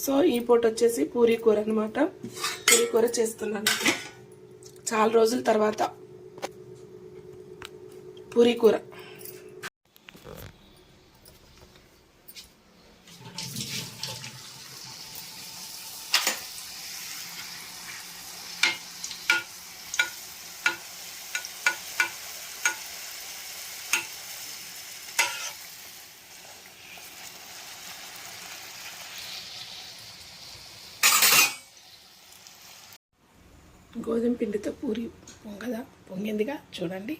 So ఈ పూట వచ్చేసి పూరీ కూర అనమాట పూరీ కూర చేస్తున్నాను. చాలా రోజుల తర్వాత పూరీ కూర. గోధుమ పిండితో పూరి పొంగదా పొంగిందిగా చూడండి.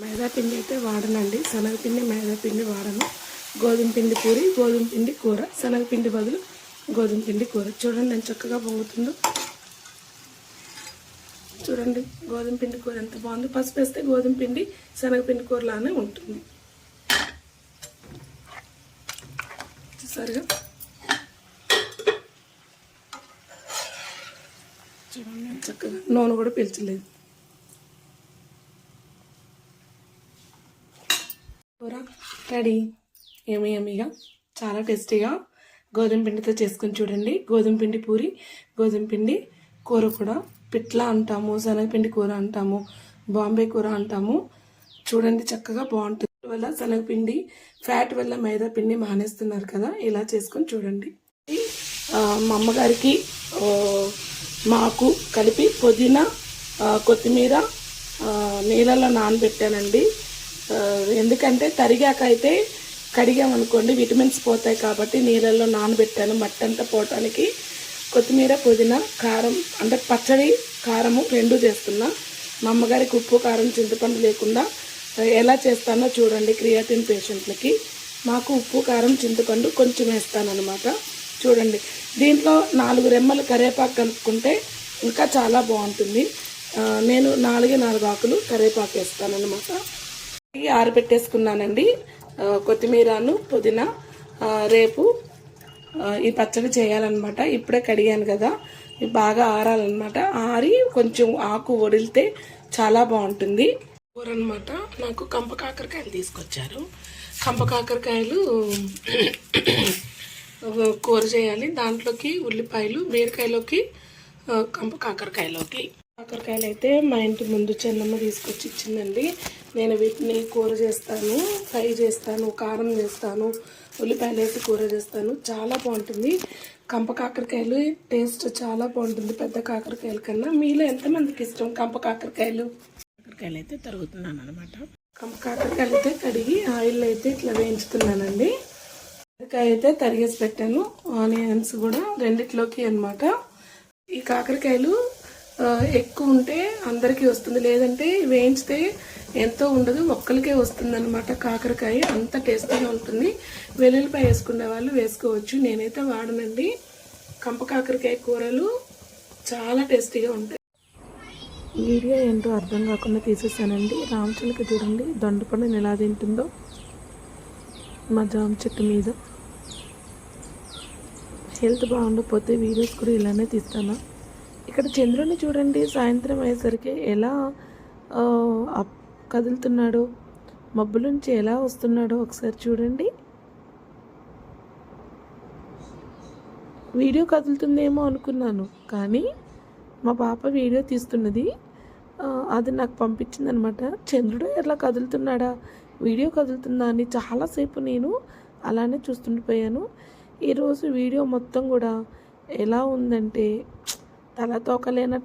మైదా పిండి అయితే వాడనండి. శనగపిండి మైదా పిండి వాడను. గోధుమ పిండి పూరి గోధుమ పిండి కూర. శనగపిండి బదులు గోధుమ పిండి కూర. చూడండి ఎంత చక్కగా పొంగుతుందో. చూడండి గోధుమ పిండి కూర ఎంత బాగుంది. పసుపు వేస్తే గోధుమ పిండి శనగపిండి కూరలానే ఉంటుంది. చూసారుగా చూడండి ఎంత చక్కగా నూనె కూడా పీల్చలేదు. కూర రెడీ. ఏమి ఏమిగా చాలా టేస్టీగా గోధుమ పిండితో చేసుకొని చూడండి. గోధుమ పిండి పూరి గోధుమ పిండి కూర కూడా పిట్ల అంటాము శనగపిండి కూర అంటాము బాంబే కూర అంటాము. చూడండి చక్కగా బాగుంటుంది. వల్ల శనగపిండి ఫ్యాట్ వల్ల మైదా పిండి మానేస్తున్నారు కదా ఇలా చేసుకొని చూడండి. మా అమ్మగారికి మాకు కలిపి పుదీనా కొత్తిమీర నీళ్ళలో నానబెట్టానండి. ఎందుకంటే తరిగాక అయితే కడిగామనుకోండి విటమిన్స్ పోతాయి కాబట్టి నీళ్ళల్లో నానబెట్టాను మట్టి అంతా పోవటానికి. కొత్తిమీర పుదీనా కారం అంటే పచ్చడి కారము రెండు చేస్తున్నా. మా అమ్మగారికి ఉప్పు కారం చింతపండు లేకుండా ఎలా చేస్తానో చూడండి క్రియాటిన్ పేషెంట్లకి. మాకు ఉప్పు కారం చింతపండు కొంచెం వేస్తానమాట చూడండి. దీంట్లో నాలుగు రెమ్మలు కరివేపాకు కలుపుకుంటే ఇంకా చాలా బాగుంటుంది. నేను నాలుగే నాలుగు ఆకులు కరివేపాకు వేస్తానన్నమాట. ఆరబెట్టేసుకున్నానండి కొత్తిమీరను పుదీనా రేపు ఈ పచ్చడి చేయాలన్నమాట. ఇప్పుడే కడిగాను కదా. ఇవి బాగా ఆరాలన్నమాట. ఆరి కొంచెం ఆకు వడిలితే చాలా బాగుంటుంది. కూర అనమాట నాకు కంప కాకరకాయలు తీసుకొచ్చారు. కంప కాకరకాయలు కూర చేయాలి. దాంట్లోకి ఉల్లిపాయలు బీరకాయలోకి కంప కాకరకాయలోకి. కాకరకాయలు అయితే మా ఇంటి ముందు చెన్నమ్మ తీసుకొచ్చి ఇచ్చిందండి. నేను వీటిని కూర చేస్తాను ఫ్రై చేస్తాను కారం చేస్తాను ఉల్లిపాయలు వేసి కూర చేస్తాను. చాలా బాగుంటుంది. కంప కాకరకాయలు టేస్ట్ చాలా బాగుంటుంది పెద్ద కాకరకాయల కన్నా. మీలో ఎంతమందికి ఇష్టం కంప కాకరకాయలు? కాకరకాయలు అయితే తరుగుతున్నాను అనమాట కంప కాకరకాయలు అయితే కడిగి ఆయిల్ అయితే ఇట్లా వేయించుతున్నానండి. కాకరకాయ అయితే తరిగేసి పెట్టాను ఆనియన్స్ కూడా రెండిట్లోకి అనమాట ఈ కాకరకాయలు ఎక్కువ ఉంటే అందరికీ వస్తుంది. లేదంటే వేయించితే ఎంతో ఉండదు. ఒక్కరికే వస్తుంది అనమాట కాకరకాయ. అంత టేస్టీగా ఉంటుంది. వెల్లుల్లిపాయ వేసుకునే వాళ్ళు వేసుకోవచ్చు. నేనైతే వాడనండి. కంప కాకరకాయ కూరలు చాలా టేస్టీగా ఉంటాయి. వీడియో ఏంటో అర్థం కాకుండా తీసేసానండి. రామచిలక చూడండి దొండపండుని ఎలా తింటుందో. మా జామ చెట్టు మీద. హెల్త్ బాగుండకపోతే వీడియోస్ కూడా ఇలానే తీస్తాను. ఇక్కడ చంద్రుని చూడండి సాయంత్రం అయ్యేసరికి ఎలా కదులుతున్నాడు అప్- కదులుతున్నాడో మబ్బుల నుంచి ఎలా వస్తున్నాడో ఒకసారి చూడండి. వీడియో కదులుతుందేమో అనుకున్నాను కానీ మా పాప వీడియో తీస్తున్నది. అది నాకు పంపించింది అనమాట చంద్రుడు ఎలా కదులుతున్నాడా? వీడియో కదులుతుందా? అని చాలాసేపు నేను అలానే చూస్తుండిపోయాను. ఈరోజు వీడియో మొత్తం కూడా ఎలా ఉందంటే తలతోకలేనట్టు